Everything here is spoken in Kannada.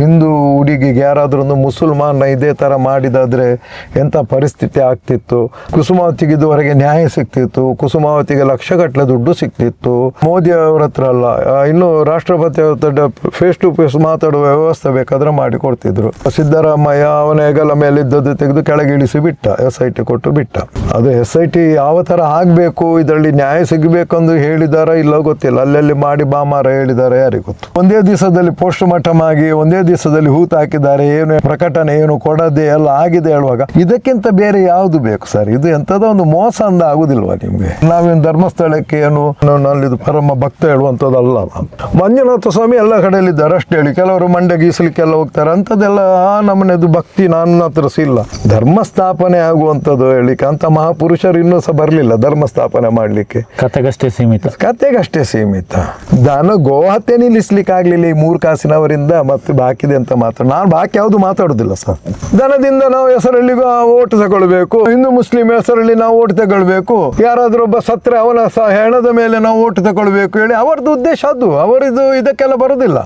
ಹಿಂದೂ ಹುಡುಗಿಗೆ ಯಾರಾದ್ರೂ ಮುಸಲ್ಮಾನ ಇದೇ ಥರ ಮಾಡಿದಾದರೆ ಎಂಥ ಪರಿಸ್ಥಿತಿ ಆಗ್ತಿತ್ತು? ಕುಸುಮಾವತಿಗೆ ಇದುವರೆಗೆ ನ್ಯಾಯ ಸಿಗ್ತಿತ್ತು. ಕುಸುಮಾವತಿಗೆ ಲಕ್ಷಗಟ್ಟಲೆ ದುಡ್ಡು ಸಿಗ್ತಿತ್ತು. ಮೋದಿ ಅವರ ಹತ್ರ ಅಲ್ಲ ಇನ್ನು ರಾಷ್ಟ್ರಪತಿ ಫೇಸ್ ಟು ಫೇಸ್ ಮಾತಾಡುವ ವ್ಯವಸ್ಥೆ ಬೇಕಾದ್ರೆ ಮಾಡಿಕೊಡ್ತಿದ್ರು ಸಿದ್ದರಾಮಯ್ಯ ಅವನ ಹೆಗಲ ಮೇಲೆ ಇದ್ದದ್ದು ತೆಗೆದು ಕೆಳಗೆ ಇಳಿಸಿ ಬಿಟ್ಟ ಎಸ್ ಐ ಟಿ ಕೊಟ್ಟು ಬಿಟ್ಟ. ಅದು ಎಸ್ ಐ ಟಿ ಯಾವ ಥರ ಆಗಬೇಕು? ಇದರಲ್ಲಿ ನ್ಯಾಯ ಸಿಗಬೇಕೆಂದು ಹೇಳಿದಾರ ಇಲ್ಲ ಗೊತ್ತಿಲ್ಲ. ಅಲ್ಲಲ್ಲಿ ಮಾಡಿ ಬಾಮಾರ ಹೇಳಿದಾರ ಯಾರಿಗೆ ಗೊತ್ತು. ಒಂದೇ ದಿವಸದಲ್ಲಿ ಪೋಸ್ಟ್ ಮಾರ್ಟಮ್ ಆಗಿ, ಒಂದೇ ದಿವಸದಲ್ಲಿ ಹೂತು ಹಾಕಿದ್ದಾರೆ ಏನು ಪ್ರಕಟಣೆ ಏನು ಕೊಡದೆ ಎಲ್ಲ ಆಗಿದೆ ಹೇಳುವಾಗ ಇದಕ್ಕಿಂತ ಬೇರೆ ಯಾವುದು ಬೇಕು ಸರ್? ಇದು ಎಂತದೋ ಒಂದು ಮೋಸ ಅಂದ ಆಗುದಿಲ್ವಾ ನಿಮ್ಗೆ? ನಾವೇನು ಧರ್ಮಸ್ಥಳಕ್ಕೆ ಏನು ನಾನು ಪರಮ ಭಕ್ತ ಹೇಳುವಂಥದ್ದಲ್ಲ ಅಲ್ಲ ಮಂಜುನಾಥ ಸ್ವಾಮಿ ಎಲ್ಲ ಕಡೆಯಲ್ಲಿದ್ದಾರೆ ಅಷ್ಟೇ ಹೇಳಿ. ಕೆಲವರು ಮಂಡ್ಯ ಗೀಸಲಿಕ್ಕೆಲ್ಲ ಹೋಗ್ತಾರೆ ಅಂಥದ್ದೆಲ್ಲ ಆ ನಮ್ಮನೆದು ಭಕ್ತಿ ನನ್ನ ಹತ್ರ ಇಲ್ಲ ಧರ್ಮ ಸ್ಥಾಪನೆ ಆಗುವಂಥದ್ದು ಹೇಳಿಕ್ಕೆ ಅಂತ ಮಹಾಪುರುಷರು ಇನ್ನೂ ಸಹ ಬರಲಿಲ್ಲ ಧರ್ಮ ಸ್ಥಾಪನೆ ಮಾಡಲಿಕ್ಕೆ. ಕತೆಗಷ್ಟೇ ಸೀಮಿತ. ಕತೆಗಷ್ಟೇ ಸೀಮಿತ. ದಾನ ಗೋಹತ್ಯೆ ನಿಲ್ಲಿಸ್ಲಿಕ್ಕೆ ಆಗಲಿಲ್ಲ ಈ ಮೂರು ಕಾಸಿನವರಿಂದ ಮತ್ತೆ ಬಾಕಿದೆ ಅಂತ ಮಾತ್ರ. ನಾನು ಬಾಕಿ ಯಾವುದು ಮಾತಾಡೋದಿಲ್ಲ ಸರ್. ದನದಿಂದ ನಾವು ಹೆಸರಲ್ಲಿ ಓಟ್ ತಗೊಳ್ಬೇಕು. ಹಿಂದೂ ಮುಸ್ಲಿಂ ಹೆಸರಲ್ಲಿ ನಾವು ಓಟ್ ತಗೊಳ್ಬೇಕು. ಯಾರಾದ್ರೂ ಒಬ್ಬ ಸತ್ರೆ ಅವನ ಹೆಣದ ಮೇಲೆ ನಾವು ಓಟ್ ತಗೊಳ್ಬೇಕು ಹೇಳಿ, ಅವರದ್ದು ಉದ್ದೇಶ ಅದು. ಅವರಿದು ಇದಕ್ಕೆಲ್ಲ ಬರುದಿಲ್ಲ.